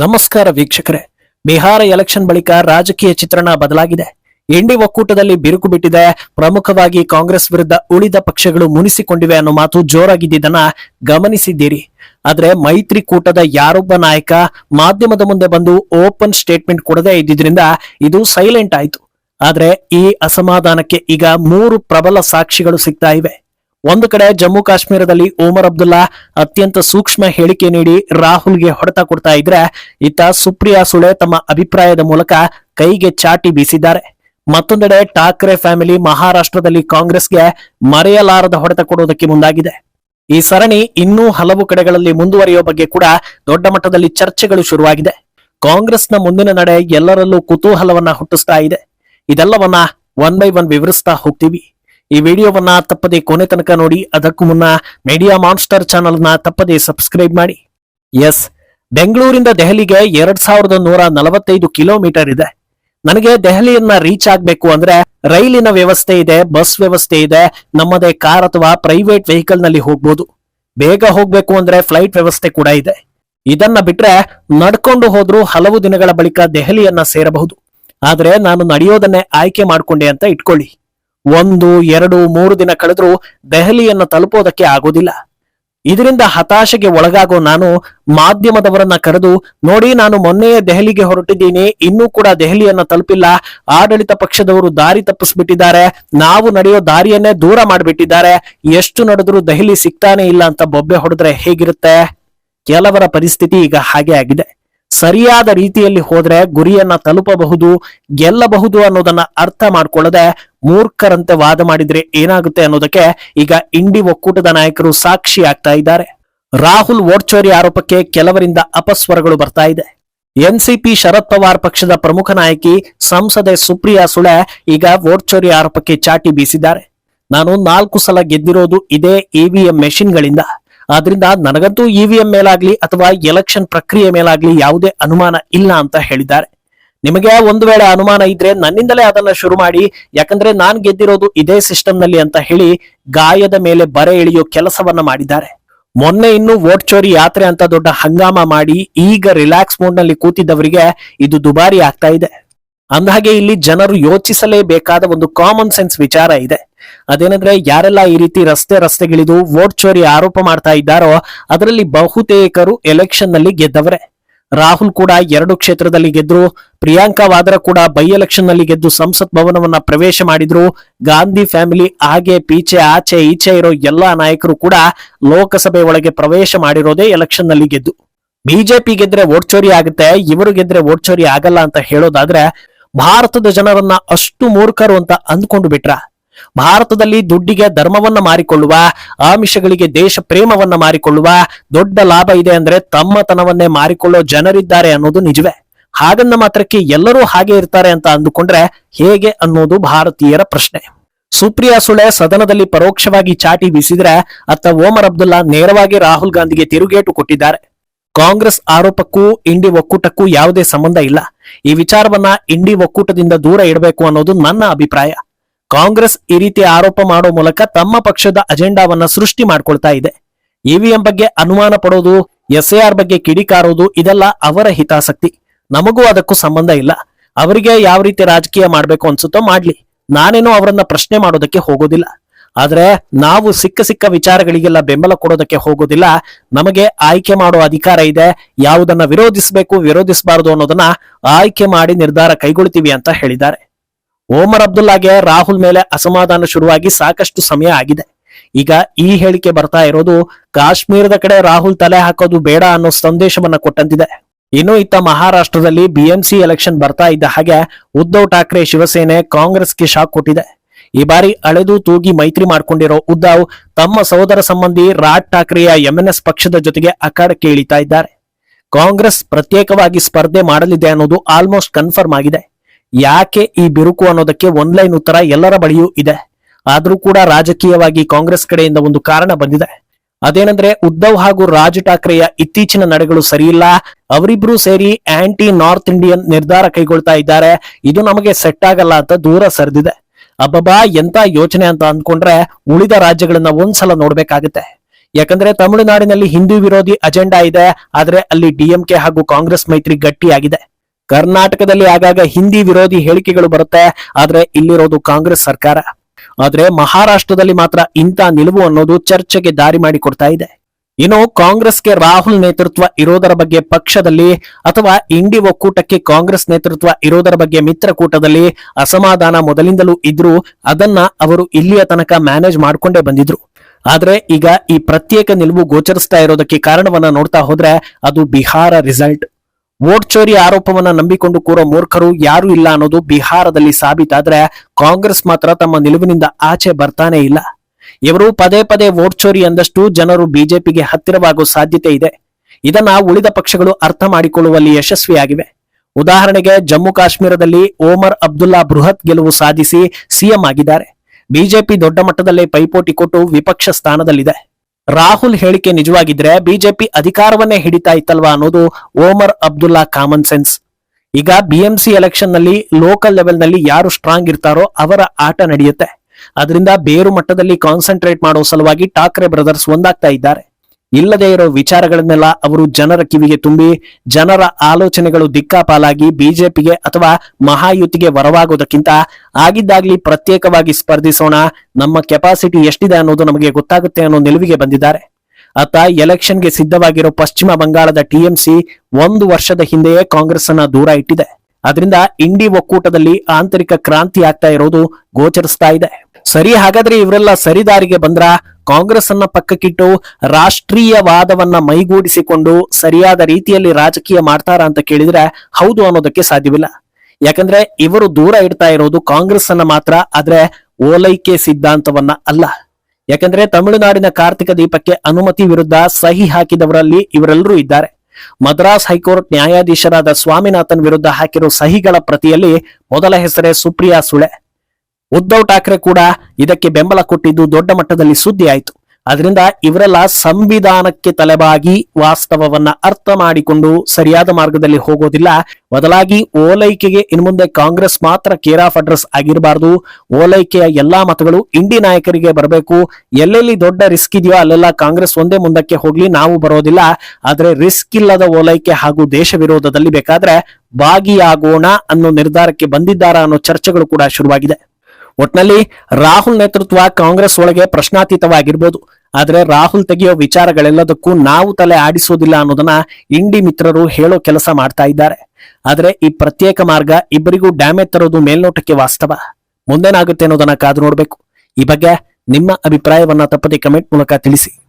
ನಮಸ್ಕಾರ ವೀಕ್ಷಕರೇ. ಬಿಹಾರ ಎಲೆಕ್ಷನ್ ಬಳಿಕ ರಾಜಕೀಯ ಚಿತ್ರಣ ಬದಲಾಗಿದೆ. ಎನ್ಡಿ ಒಕ್ಕೂಟದಲ್ಲಿ ಬಿರುಕು ಬಿಟ್ಟಿದೆ. ಪ್ರಮುಖವಾಗಿ ಕಾಂಗ್ರೆಸ್ ವಿರುದ್ಧ ಉಳಿದ ಪಕ್ಷಗಳು ಮುನಿಸಿಕೊಂಡಿವೆ ಅನ್ನೋ ಮಾತು ಜೋರಾಗಿದ್ದನ್ನ ಗಮನಿಸಿದ್ದೀರಿ. ಆದ್ರೆ ಮೈತ್ರಿಕೂಟದ ಯಾರೊಬ್ಬ ನಾಯಕ ಮಾಧ್ಯಮದ ಮುಂದೆ ಬಂದು ಓಪನ್ ಸ್ಟೇಟ್ಮೆಂಟ್ ಕೊಡದೇ ಇದ್ದಿದ್ರಿಂದ ಇದು ಸೈಲೆಂಟ್ ಆಯ್ತು. ಆದ್ರೆ ಈ ಅಸಮಾಧಾನಕ್ಕೆ ಈಗ ಮೂರು ಪ್ರಬಲ ಸಾಕ್ಷಿಗಳು ಸಿಗ್ತಾ ಇವೆ. ಒಂದು ಕಡೆ ಜಮ್ಮು ಕಾಶ್ಮೀರದಲ್ಲಿ ಓಮರ್ ಅಬ್ದುಲ್ಲಾ ಅತ್ಯಂತ ಸೂಕ್ಷ್ಮ ಹೇಳಿಕೆ ನೀಡಿ ರಾಹುಲ್ಗೆ ಹೊಡೆತ ಕೊಡ್ತಾ ಇದ್ರೆ ಇತ್ತ ಸುಪ್ರಿಯಾ ಸುಳೆ ತಮ್ಮ ಅಭಿಪ್ರಾಯದ ಮೂಲಕ ಕೈಗೆ ಚಾಟಿ ಬೀಸಿದ್ದಾರೆ. ಮತ್ತೊಂದೆಡೆ ಠಾಕ್ರೆ ಫ್ಯಾಮಿಲಿ ಮಹಾರಾಷ್ಟ್ರದಲ್ಲಿ ಕಾಂಗ್ರೆಸ್ಗೆ ಮರೆಯಲಾರದ ಹೊಡೆತ ಕೊಡುವುದಕ್ಕೆ ಮುಂದಾಗಿದೆ. ಈ ಸರಣಿ ಇನ್ನೂ ಹಲವು ಕಡೆಗಳಲ್ಲಿ ಮುಂದುವರಿಯುವ ಬಗ್ಗೆ ಕೂಡ ದೊಡ್ಡ ಮಟ್ಟದಲ್ಲಿ ಚರ್ಚೆಗಳು ಶುರುವಾಗಿದೆ. ಕಾಂಗ್ರೆಸ್ನ ಮುಂದಿನ ನಡೆ ಎಲ್ಲರಲ್ಲೂ ಕುತೂಹಲವನ್ನ ಹುಟ್ಟಿಸ್ತಾ ಇದೆ. ಇದೆಲ್ಲವನ್ನ ಒನ್ ಬೈ ಒನ್ ವಿವರಿಸ್ತಾ ಹೋಗ್ತೀವಿ. ಈ ವಿಡಿಯೋವನ್ನ ತಪ್ಪದೆ ಕೊನೆ ತನಕ ನೋಡಿ, ಅದಕ್ಕೂ ಮುನ್ನ ಮೀಡಿಯಾ ಮಾನ್ಸ್ಟರ್ ಚಾನೆಲ್ನ ತಪ್ಪದೆ ಸಬ್ಸ್ಕ್ರೈಬ್ ಮಾಡಿ. ಎಸ್ ಬೆಂಗಳೂರಿಂದ ದೆಹಲಿಗೆ ಎರಡ್ ಸಾವಿರದ ನೂರ ನಲವತ್ತೈದು ಕಿಲೋಮೀಟರ್ ಇದೆ. ನನಗೆ ದೆಹಲಿಯನ್ನ ರೀಚ್ ಆಗ್ಬೇಕು ಅಂದ್ರೆ ರೈಲಿನ ವ್ಯವಸ್ಥೆ ಇದೆ, ಬಸ್ ವ್ಯವಸ್ಥೆ ಇದೆ, ನಮ್ಮದೇ ಕಾರ್ ಅಥವಾ ಪ್ರೈವೇಟ್ ವೆಹಿಕಲ್ನಲ್ಲಿ ಹೋಗ್ಬೋದು. ಬೇಗ ಹೋಗ್ಬೇಕು ಅಂದ್ರೆ ಫ್ಲೈಟ್ ವ್ಯವಸ್ಥೆ ಕೂಡ ಇದೆ. ಇದನ್ನ ಬಿಟ್ರೆ ನಡ್ಕೊಂಡು ಹೋದ್ರೂ ಹಲವು ದಿನಗಳ ಬಳಿಕ ದೆಹಲಿಯನ್ನ ಸೇರಬಹುದು. ಆದ್ರೆ ನಾನು ನಡೆಯೋದನ್ನೇ ಆಯ್ಕೆ ಮಾಡ್ಕೊಂಡೆ ಅಂತ ಇಟ್ಕೊಳ್ಳಿ. ಒಂದು, ಎರಡು, ಮೂರು ದಿನ ಕಳೆದರೂ ದೆಹಲಿಯನ್ನು ತಲುಪೋದಕ್ಕೆ ಆಗೋದಿಲ್ಲ ಇದರಿಂದ ಹತಾಶೆಗೆ ಒಳಗಾಗೋ ನಾನು ಮಾಧ್ಯಮದವರನ್ನ ಕರೆದು, ನೋಡಿ, ನಾನು ಮೊನ್ನೆಯೇ ದೆಹಲಿಗೆ ಹೊರಟಿದ್ದೀನಿ, ಇನ್ನೂ ಕೂಡ ದೆಹಲಿಯನ್ನ ತಲುಪಿಲ್ಲ. ಆಡಳಿತ ಪಕ್ಷದವರು ದಾರಿ ತಪ್ಪಿಸ್ಬಿಟ್ಟಿದ್ದಾರೆ. ನಾವು ನಡೆಯೋ ದಾರಿಯನ್ನೇ ದೂರ ಮಾಡಿಬಿಟ್ಟಿದ್ದಾರೆ. ಎಷ್ಟು ನಡೆದರೂ ದೆಹಲಿ ಸಿಗ್ತಾನೆ ಇಲ್ಲ ಅಂತ ಬೊಬ್ಬೆ ಹೊಡೆದ್ರೆ ಹೇಗಿರುತ್ತೆ? ಕೆಲವರ ಪರಿಸ್ಥಿತಿ ಈಗ ಹಾಗೆ ಆಗಿದೆ. ಸರಿಯಾದ ರೀತಿಯಲ್ಲಿ ಹೋದ್ರೆ ಗುರಿಯನ್ನ ತಲುಪಬಹುದು, ಗೆಲ್ಲಬಹುದು ಅನ್ನೋದನ್ನ ಅರ್ಥ ಮಾಡ್ಕೊಳ್ಳದೆ ಮೂರ್ಖರಂತೆ ವಾದ ಮಾಡಿದ್ರೆ ಏನಾಗುತ್ತೆ ಅನ್ನೋದಕ್ಕೆ ಈಗ ಇಂಡಿ ಒಕ್ಕೂಟದ ನಾಯಕರು ಸಾಕ್ಷಿ ಆಗ್ತಾ ಇದ್ದಾರೆ. ರಾಹುಲ್ ವೋಟ್ಚೋರಿ ಆರೋಪಕ್ಕೆ ಕೆಲವರಿಂದ ಅಪಸ್ವರಗಳು ಬರ್ತಾ ಇದೆ. ಎನ್ಸಿಪಿ ಶರದ್ ಪವಾರ್ ಪಕ್ಷದ ಪ್ರಮುಖ ನಾಯಕಿ ಸಂಸದೆ ಸುಪ್ರಿಯಾ ಸುಳೆ ಈಗ ವೋಟ್ಚೋರಿ ಆರೋಪಕ್ಕೆ ಚಾಟಿ ಬೀಸಿದ್ದಾರೆ. ನಾನು ನಾಲ್ಕು ಸಲ ಗೆದ್ದಿರೋದು ಇದೇ ಇವಿಎಂ ಮೆಷಿನ್ಗಳಿಂದ. ಆದ್ರಿಂದ ನನಗಂತೂ ಇವಿಎಂ ಮೇಲಾಗ್ಲಿ ಅಥವಾ ಎಲೆಕ್ಷನ್ ಪ್ರಕ್ರಿಯೆ ಮೇಲಾಗ್ಲಿ ಯಾವುದೇ ಅನುಮಾನ ಇಲ್ಲ ಅಂತ ಹೇಳಿದ್ದಾರೆ. ನಿಮಗೆ ಒಂದು ವೇಳೆ ಅನುಮಾನ ಇದ್ರೆ ನನ್ನಿಂದಲೇ ಅದನ್ನ ಶುರು ಮಾಡಿ, ಯಾಕಂದ್ರೆ ನಾನ್ ಗೆದ್ದಿರೋದು ಇದೇ ಸಿಸ್ಟಮ್ನಲ್ಲಿ ಅಂತ ಹೇಳಿ ಗಾಯದ ಮೇಲೆ ಬರೆ ಎಳೆಯೋ ಕೆಲಸವನ್ನ ಮಾಡಿದ್ದಾರೆ. ಮೊನ್ನೆ ಇನ್ನು ವೋಟ್ ಚೋರಿ ಯಾತ್ರೆ ಅಂತ ದೊಡ್ಡ ಹಂಗಾಮ ಮಾಡಿ ಈಗ ರಿಲ್ಯಾಕ್ಸ್ ಮೋಡ್ನಲ್ಲಿ ಕೂತಿದ್ದವರಿಗೆ ಇದು ದುಬಾರಿ ಆಗ್ತಾ ಇದೆ. ಅಂದಹಾಗೆ ಇಲ್ಲಿ ಜನರು ಯೋಚಿಸಲೇಬೇಕಾದ ಒಂದು ಕಾಮನ್ ಸೆನ್ಸ್ ವಿಚಾರ ಇದೆ. ಅದೇನಂದ್ರೆ ಯಾರೆಲ್ಲ ಈ ರೀತಿ ರಸ್ತೆ ರಸ್ತೆಗಿಳಿದು ವೋಟ್ ಚೋರಿ ಆರೋಪ ಮಾಡ್ತಾ ಇದ್ದಾರೋ, ಅದರಲ್ಲಿ ಬಹುತೇಕರು ಎಲೆಕ್ಷನ್ನಲ್ಲಿ ಗೆದ್ದವರೇ. ರಾಹುಲ್ ಕೂಡ ಎರಡು ಕ್ಷೇತ್ರದಲ್ಲಿ ಗೆದ್ರು. ಪ್ರಿಯಾಂಕಾ ವಾದ್ರಾ ಕೂಡ ಬೈ ಎಲೆಕ್ಷನ್ನಲ್ಲಿ ಗೆದ್ದು ಸಂಸತ್ ಭವನವನ್ನ ಪ್ರವೇಶ ಮಾಡಿದ್ರು. ಗಾಂಧಿ ಫ್ಯಾಮಿಲಿ ಹಾಗೆ ಪೀಚೆ ಆಚೆ ಈಚೆ ಇರೋ ಎಲ್ಲಾ ನಾಯಕರು ಕೂಡ ಲೋಕಸಭೆ ಒಳಗೆ ಪ್ರವೇಶ ಮಾಡಿರೋದೇ ಎಲೆಕ್ಷನ್ನಲ್ಲಿ ಗೆದ್ದು. ಬಿಜೆಪಿ ಗೆದ್ರೆ ವೋಟ್ ಚೋರಿ ಆಗುತ್ತೆ, ಇವರು ಗೆದ್ರೆ ವೋಟ್ ಚೋರಿ ಆಗಲ್ಲ ಅಂತ ಹೇಳೋದಾದ್ರೆ ಭಾರತದ ಜನರನ್ನ ಅಷ್ಟು ಮೂರ್ಖರು ಅಂತ ಅಂದ್ಕೊಂಡು ಬಿಟ್ರ. ಭಾರತದಲ್ಲಿ ದುಡ್ಡಿಗೆ ಧರ್ಮವನ್ನ ಮಾರಿಕೊಳ್ಳುವ, ಆಮಿಷಗಳಿಗೆ ದೇಶ ಪ್ರೇಮವನ್ನ ಮಾರಿಕೊಳ್ಳುವ ದೊಡ್ಡ ಲಾಭ ಇದೆ ಅಂದ್ರೆ ತಮ್ಮತನವನ್ನೇ ಮಾರಿಕೊಳ್ಳೋ ಜನರಿದ್ದಾರೆ ಅನ್ನೋದು ನಿಜವೇ. ಹಾಗನ್ನ ಮಾತ್ರಕ್ಕೆ ಎಲ್ಲರೂ ಹಾಗೆ ಇರ್ತಾರೆ ಅಂತ ಅಂದುಕೊಂಡ್ರೆ ಹೇಗೆ ಅನ್ನೋದು ಭಾರತೀಯರ ಪ್ರಶ್ನೆ. ಸುಪ್ರಿಯಾ ಸುಳೆ ಸದನದಲ್ಲಿ ಪರೋಕ್ಷವಾಗಿ ಚಾಟಿ ಬೀಸಿದ್ರೆ ಅತ್ತ ಓಮರ್ ಅಬ್ದುಲ್ಲಾ ನೇರವಾಗಿ ರಾಹುಲ್ ಗಾಂಧಿಗೆ ತಿರುಗೇಟು ಕೊಟ್ಟಿದ್ದಾರೆ. ಕಾಂಗ್ರೆಸ್ ಆರೋಪಕ್ಕೂ ಇಂಡಿ ಒಕ್ಕೂಟಕ್ಕೂ ಯಾವುದೇ ಸಂಬಂಧ ಇಲ್ಲ. ಈ ವಿಚಾರವನ್ನ ಇಂಡಿ ಒಕ್ಕೂಟದಿಂದ ದೂರ ಇಡಬೇಕು ಅನ್ನೋದು ನನ್ನ ಅಭಿಪ್ರಾಯ. ಕಾಂಗ್ರೆಸ್ ಈ ರೀತಿ ಆರೋಪ ಮಾಡೋ ಮೂಲಕ ತಮ್ಮ ಪಕ್ಷದ ಅಜೆಂಡಾವನ್ನ ಸೃಷ್ಟಿ ಮಾಡ್ಕೊಳ್ತಾ ಇದೆ. ಇವಿಎಂ ಬಗ್ಗೆ ಅನುಮಾನ ಪಡೋದು, ಎಸ್ಎಆರ್ ಬಗ್ಗೆ ಕಿಡಿಕಾರೋದು ಇದೆಲ್ಲ ಅವರ ಹಿತಾಸಕ್ತಿ. ನಮಗೂ ಅದಕ್ಕೂ ಸಂಬಂಧ ಇಲ್ಲ. ಅವರಿಗೆ ಯಾವ ರೀತಿ ರಾಜಕೀಯ ಮಾಡಬೇಕು ಅನ್ಸುತ್ತೋ ಮಾಡ್ಲಿ. ನಾನೇನೋ ಅವರನ್ನ ಪ್ರಶ್ನೆ ಮಾಡೋದಕ್ಕೆ ಹೋಗೋದಿಲ್ಲ. ಆದ್ರೆ ನಾವು ಸಿಕ್ಕ ಸಿಕ್ಕ ವಿಚಾರಗಳಿಗೆಲ್ಲ ಬೆಂಬಲ ಕೊಡೋದಕ್ಕೆ ಹೋಗೋದಿಲ್ಲ. ನಮಗೆ ಆಯ್ಕೆ ಮಾಡೋ ಅಧಿಕಾರ ಇದೆ. ಯಾವುದನ್ನ ವಿರೋಧಿಸಬೇಕು, ವಿರೋಧಿಸಬಾರದು ಅನ್ನೋದನ್ನ ಆಯ್ಕೆ ಮಾಡಿ ನಿರ್ಧಾರ ಕೈಗೊಳ್ತೀವಿ ಅಂತ ಹೇಳಿದ್ದಾರೆ. ಓಮರ್ ಅಬ್ದುಲ್ಲಾಗೆ ರಾಹುಲ್ ಮೇಲೆ ಅಸಮಾಧಾನ ಶುರುವಾಗಿ ಸಾಕಷ್ಟು ಸಮಯ ಆಗಿದೆ. ಈಗ ಈ ಹೇಳಿಕೆ ಬರ್ತಾ ಇರೋದು, ಕಾಶ್ಮೀರದ ಕಡೆ ರಾಹುಲ್ ತಲೆ ಹಾಕೋದು ಬೇಡ ಅನ್ನೋ ಸಂದೇಶವನ್ನ ಕೊಟ್ಟಂತಿದೆ. ಇನ್ನು ಇತ್ತ ಮಹಾರಾಷ್ಟ್ರದಲ್ಲಿ ಬಿಎಂಸಿ ಎಲೆಕ್ಷನ್ ಬರ್ತಾ ಇದ್ದ ಹಾಗೆ ಉದ್ಧವ್ ಠಾಕ್ರೆ, ಶಿವಸೇನೆ, ಕಾಂಗ್ರೆಸ್ಗೆ ಶಾಕ್ ಕೊಟ್ಟಿದೆ. ಈ ಬಾರಿ ಅಳೆದು ತೂಗಿ ಮೈತ್ರಿ ಮಾಡ್ಕೊಂಡಿರೋ ಉದ್ಧವ್ ತಮ್ಮ ಸಹೋದರ ಸಂಬಂಧಿ ರಾಜ್ ಠಾಕ್ರೆಯ ಎಂಎನ್ಎಸ್ ಪಕ್ಷದ ಜೊತೆಗೆ ಅಖಾಡಕ್ಕೆ ಇಳಿತಾ ಇದ್ದಾರೆ. ಕಾಂಗ್ರೆಸ್ ಪ್ರತ್ಯೇಕವಾಗಿ ಸ್ಪರ್ಧೆ ಮಾಡಲಿದೆ ಅನ್ನೋದು ಆಲ್ಮೋಸ್ಟ್ ಕನ್ಫರ್ಮ್ ಆಗಿದೆ. ಯಾಕೆ ಈ ಬಿರುಕು ಅನ್ನೋದಕ್ಕೆ ಲೈನ್ ಉತ್ತರ ಎಲ್ಲರ ಬಳಿಯೂ ಇದೆ. ಆದ್ರೂ ಕೂಡ ರಾಜಕೀಯವಾಗಿ ಕಾಂಗ್ರೆಸ್ ಕಡೆಯಿಂದ ಒಂದು ಕಾರಣ ಬಂದಿದೆ. ಅದೇನಂದ್ರೆ ಉದ್ಧವ್ ಹಾಗೂ ರಾಜ್ ಠಾಕ್ರೆಯ ಇತ್ತೀಚಿನ ನಡೆಗಳು ಸರಿಯಿಲ್ಲ. ಅವರಿಬ್ರು ಸೇರಿ ಆಂಟಿ ನಾರ್ತ್ ಇಂಡಿಯನ್ ನಿರ್ಧಾರ ಕೈಗೊಳ್ತಾ ಇದ್ದಾರೆ. ಇದು ನಮಗೆ ಸೆಟ್ ಆಗಲ್ಲ ಅಂತ ದೂರ ಸರಿದಿದೆ. ಅಬ್ಬಬ್ಬಾ, ಎಂತ ಯೋಚನೆ ಅಂತ ಅಂದ್ಕೊಂಡ್ರೆ ಉಳಿದ ರಾಜ್ಯಗಳನ್ನ ಒಂದ್ಸಲ ನೋಡ್ಬೇಕಾಗತ್ತೆ. ಯಾಕಂದ್ರೆ ತಮಿಳುನಾಡಿನಲ್ಲಿ ಹಿಂದೂ ವಿರೋಧಿ ಅಜೆಂಡಾ ಇದೆ. ಆದ್ರೆ ಅಲ್ಲಿ ಡಿಎಂಕೆ ಹಾಗೂ ಕಾಂಗ್ರೆಸ್ ಮೈತ್ರಿ ಗಟ್ಟಿಯಾಗಿದೆ. ಕರ್ನಾಟಕದಲ್ಲಿ ಆಗಾಗ ಹಿಂದಿ ವಿರೋಧಿ ಹೇಳಿಕೆಗಳು ಬರುತ್ತೆ. ಆದ್ರೆ ಇಲ್ಲಿರೋದು ಕಾಂಗ್ರೆಸ್ ಸರ್ಕಾರ. ಆದ್ರೆ ಮಹಾರಾಷ್ಟ್ರದಲ್ಲಿ ಮಾತ್ರ ಇಂಥ ನಿಲುವು ಅನ್ನೋದು ಚರ್ಚೆಗೆ ದಾರಿ ಮಾಡಿಕೊಡ್ತಾ ಇದೆ. ಇನ್ನು ಕಾಂಗ್ರೆಸ್ಗೆ ರಾಹುಲ್ ನೇತೃತ್ವ ಇರೋದರ ಬಗ್ಗೆ ಪಕ್ಷದಲ್ಲಿ ಅಥವಾ ಇಂಡಿ ಒಕ್ಕೂಟಕ್ಕೆ ಕಾಂಗ್ರೆಸ್ ನೇತೃತ್ವ ಇರೋದರ ಬಗ್ಗೆ ಮಿತ್ರಕೂಟದಲ್ಲಿ ಅಸಮಾಧಾನ ಮೊದಲಿಂದಲೂ ಇದ್ರು ಅದನ್ನ ಅವರು ಇಲ್ಲಿಯ ತನಕ ಮ್ಯಾನೇಜ್ ಮಾಡ್ಕೊಂಡೇ ಬಂದಿದ್ರು. ಆದ್ರೆ ಈಗ ಈ ಪ್ರತ್ಯೇಕ ನಿಲುವು ಗೋಚರಿಸ್ತಾ ಇರೋದಕ್ಕೆ ಕಾರಣವನ್ನ ನೋಡ್ತಾ ಹೋದ್ರೆ ಅದು ಬಿಹಾರ ರಿಸಲ್ಟ್. ವೋಟ್ ಚೋರಿ ಆರೋಪವನ್ನ ನಂಬಿಕೊಂಡು ಕೂರೋ ಮೂರ್ಖರು ಯಾರು ಇಲ್ಲ ಅನ್ನೋದು ಬಿಹಾರದಲ್ಲಿ ಸಾಬೀತಾದ್ರೆ ಕಾಂಗ್ರೆಸ್ ಮಾತ್ರ ತಮ್ಮ ನಿಲುವಿನಿಂದ ಆಚೆ ಬರ್ತಾನೆ ಇಲ್ಲ. ಇವರು ಪದೇ ಪದೇ ವೋಟ್ ಚೋರಿ ಎಂದಷ್ಟು ಜನರು ಬಿಜೆಪಿಗೆ ಹತ್ತಿರವಾಗುವ ಸಾಧ್ಯತೆ ಇದೆ. ಇದನ್ನ ಉಳಿದ ಪಕ್ಷಗಳು ಅರ್ಥ ಮಾಡಿಕೊಳ್ಳುವಲ್ಲಿ ಯಶಸ್ವಿಯಾಗಿವೆ. ಉದಾಹರಣೆಗೆ ಜಮ್ಮು ಕಾಶ್ಮೀರದಲ್ಲಿ ಓಮರ್ ಅಬ್ದುಲ್ಲಾ ಬೃಹತ್ ಗೆಲುವು ಸಾಧಿಸಿ ಸಿಎಂ ಆಗಿದ್ದಾರೆ. ಬಿಜೆಪಿ ದೊಡ್ಡ ಮಟ್ಟದಲ್ಲೇ ಪೈಪೋಟಿ ಕೊಟ್ಟು ವಿಪಕ್ಷ ಸ್ಥಾನದಲ್ಲಿದೆ. ರಾಹುಲ್ ಹೇಳಿಕೆ ನಿಜವಾಗಿದ್ರೆ ಬಿಜೆಪಿ ಅಧಿಕಾರವನ್ನೇ ಹಿಡಿತಾ ಇತ್ತಲ್ವಾ ಅನ್ನೋದು ಓಮರ್ ಅಬ್ದುಲ್ಲಾ ಕಾಮನ್ ಸೆನ್ಸ್ ಈಗ ಬಿಎಂಸಿ ಎಲೆಕ್ಷನ್ನಲ್ಲಿ ಲೋಕಲ್ ಲೆವೆಲ್ನಲ್ಲಿ ಯಾರು ಸ್ಟ್ರಾಂಗ್ ಇರ್ತಾರೋ ಅವರ ಆಟ ನಡೆಯುತ್ತೆ. ಅದರಿಂದ ಬೇರು ಮಟ್ಟದಲ್ಲಿ ಕಾನ್ಸಂಟ್ರೇಟ್ ಮಾಡೋ ಸಲುವಾಗಿ ಠಾಕ್ರೆ ಬ್ರದರ್ಸ್ ಒಂದಾಗ್ತಾ ಇದ್ದಾರೆ. ಇಲ್ಲದೆ ಇರೋ ವಿಚಾರಗಳನ್ನೆಲ್ಲ ಅವರು ಜನರ ಕಿವಿಗೆ ತುಂಬಿ ಜನರ ಆಲೋಚನೆಗಳು ದಿಕ್ಕಾಪಾಲಾಗಿ ಬಿಜೆಪಿಗೆ ಅಥವಾ ಮಹಾಯುತಿಗೆ ವರವಾಗೋದಕ್ಕಿಂತ ಆಗಿದ್ದಾಗ್ಲಿ ಪ್ರತ್ಯೇಕವಾಗಿ ಸ್ಪರ್ಧಿಸೋಣ, ನಮ್ಮ ಕೆಪಾಸಿಟಿ ಎಷ್ಟಿದೆ ಅನ್ನೋದು ನಮಗೆ ಗೊತ್ತಾಗುತ್ತೆ ಅನ್ನೋ ನಿಲುವಿಗೆ ಬಂದಿದ್ದಾರೆ. ಆತ ಎಲೆಕ್ಷನ್ಗೆ ಸಿದ್ಧವಾಗಿರೋ ಪಶ್ಚಿಮ ಬಂಗಾಳದ ಟಿಎಂಸಿ ಒಂದು ವರ್ಷದ ಹಿಂದೆಯೇ ಕಾಂಗ್ರೆಸ್ ಅನ್ನ ದೂರ ಇಟ್ಟಿದೆ. ಅದರಿಂದ ಇಂಡಿ ಒಕ್ಕೂಟದಲ್ಲಿ ಆಂತರಿಕ ಕ್ರಾಂತಿ ಆಗ್ತಾ ಇರೋದು ಗೋಚರಿಸ್ತಾ ಇದೆ. ಸರಿ, ಹಾಗಾದ್ರೆ ಇವರೆಲ್ಲ ಸರಿದಾರಿಗೆ ಬಂದ್ರ? ಕಾಂಗ್ರೆಸ್ ಅನ್ನ ಪಕ್ಕಕ್ಕಿಟ್ಟು ರಾಷ್ಟ್ರೀಯವಾದವನ್ನ ಮೈಗೂಡಿಸಿಕೊಂಡು ಸರಿಯಾದ ರೀತಿಯಲ್ಲಿ ರಾಜಕೀಯ ಮಾಡ್ತಾರಾ ಅಂತ ಕೇಳಿದ್ರೆ ಹೌದು ಅನ್ನೋದಕ್ಕೆ ಸಾಧ್ಯವಿಲ್ಲ. ಯಾಕಂದ್ರೆ ಇವರು ದೂರ ಇಡ್ತಾ ಇರೋದು ಕಾಂಗ್ರೆಸ್ ಅನ್ನ ಮಾತ್ರ, ಆದ್ರೆ ಓಲೈಕೆ ಸಿದ್ಧಾಂತವನ್ನ ಅಲ್ಲ. ಯಾಕಂದ್ರೆ ತಮಿಳುನಾಡಿನ ಕಾರ್ತಿಕ ದೀಪಕ್ಕೆ ಅನುಮತಿ ವಿರುದ್ಧ ಸಹಿ ಹಾಕಿದವರಲ್ಲಿ ಇವರೆಲ್ಲರೂ ಇದ್ದಾರೆ. ಮದ್ರಾಸ್ ಹೈಕೋರ್ಟ್ ನ್ಯಾಯಾಧೀಶರಾದ ಸ್ವಾಮಿನಾಥನ್ ವಿರುದ್ಧ ಹಾಕಿರೋ ಸಹಿಗಳ ಪ್ರತಿಯಲ್ಲಿ ಮೊದಲ ಹೆಸರೇ ಸುಪ್ರಿಯಾ ಸುಳೆ. ಉದ್ಧವ್ ಠಾಕ್ರೆ ಕೂಡ ಇದಕ್ಕೆ ಬೆಂಬಲ ಕೊಟ್ಟಿದ್ದು ದೊಡ್ಡ ಮಟ್ಟದಲ್ಲಿ ಸುದ್ದಿ ಆಯಿತು. ಅದರಿಂದ ಇವರೆಲ್ಲ ಸಂವಿಧಾನಕ್ಕೆ ತಲೆಬಾಗಿ ವಾಸ್ತವವನ್ನ ಅರ್ಥ ಮಾಡಿಕೊಂಡು ಸರಿಯಾದ ಮಾರ್ಗದಲ್ಲಿ ಹೋಗೋದಿಲ್ಲ. ಬದಲಾಗಿ ಓಲೈಕೆಗೆ ಇನ್ಮುಂದೆ ಕಾಂಗ್ರೆಸ್ ಮಾತ್ರ ಕೇರ್ ಆಫ್ ಅಡ್ರೆಸ್ ಆಗಿರಬಾರದು. ಓಲೈಕೆಯ ಎಲ್ಲಾ ಮತಗಳು ಇಂಡಿ ನಾಯಕರಿಗೆ ಬರಬೇಕು. ಎಲ್ಲೆಲ್ಲಿ ದೊಡ್ಡ ರಿಸ್ಕ್ ಇದೆಯೋ ಅಲ್ಲೆಲ್ಲ ಕಾಂಗ್ರೆಸ್ ಒಂದೇ ಮುಂದಕ್ಕೆ ಹೋಗ್ಲಿ, ನಾವು ಬರೋದಿಲ್ಲ. ಆದ್ರೆ ರಿಸ್ಕ್ ಇಲ್ಲದ ಓಲೈಕೆ ಹಾಗೂ ದೇಶ ವಿರೋಧದಲ್ಲಿ ಬೇಕಾದ್ರೆ ಭಾಗಿಯಾಗೋಣ ಅನ್ನೋ ನಿರ್ಧಾರಕ್ಕೆ ಬಂದಿದ್ದಾರಾ ಅನ್ನೋ ಚರ್ಚೆಗಳು ಕೂಡ ಶುರುವಾಗಿದೆ. ಒಟ್ನಲ್ಲಿ ರಾಹುಲ್ ನೇತೃತ್ವ ಕಾಂಗ್ರೆಸ್ ಒಳಗೆ ಪ್ರಶ್ನಾತೀತವಾಗಿರ್ಬೋದು. ಆದ್ರೆ ರಾಹುಲ್ ತೆಗೆಯೋ ವಿಚಾರಗಳೆಲ್ಲದಕ್ಕೂ ನಾವು ತಲೆ ಆಡಿಸೋದಿಲ್ಲ ಅನ್ನೋದನ್ನ ಇಂಡಿ ಮಿತ್ರರು ಹೇಳೋ ಕೆಲಸ ಮಾಡ್ತಾ ಇದ್ದಾರೆ. ಆದ್ರೆ ಈ ಪ್ರತ್ಯೇಕ ಮಾರ್ಗ ಇಬ್ಬರಿಗೂ ಡ್ಯಾಮೇಜ್ ತರೋದು ಮೇಲ್ನೋಟಕ್ಕೆ ವಾಸ್ತವ. ಮುಂದೇನಾಗುತ್ತೆ ಅನ್ನೋದನ್ನ ಕಾದು ನೋಡ್ಬೇಕು. ಈ ಬಗ್ಗೆ ನಿಮ್ಮ ಅಭಿಪ್ರಾಯವನ್ನ ತಪ್ಪದೆ ಕಮೆಂಟ್ ಮೂಲಕ ತಿಳಿಸಿ.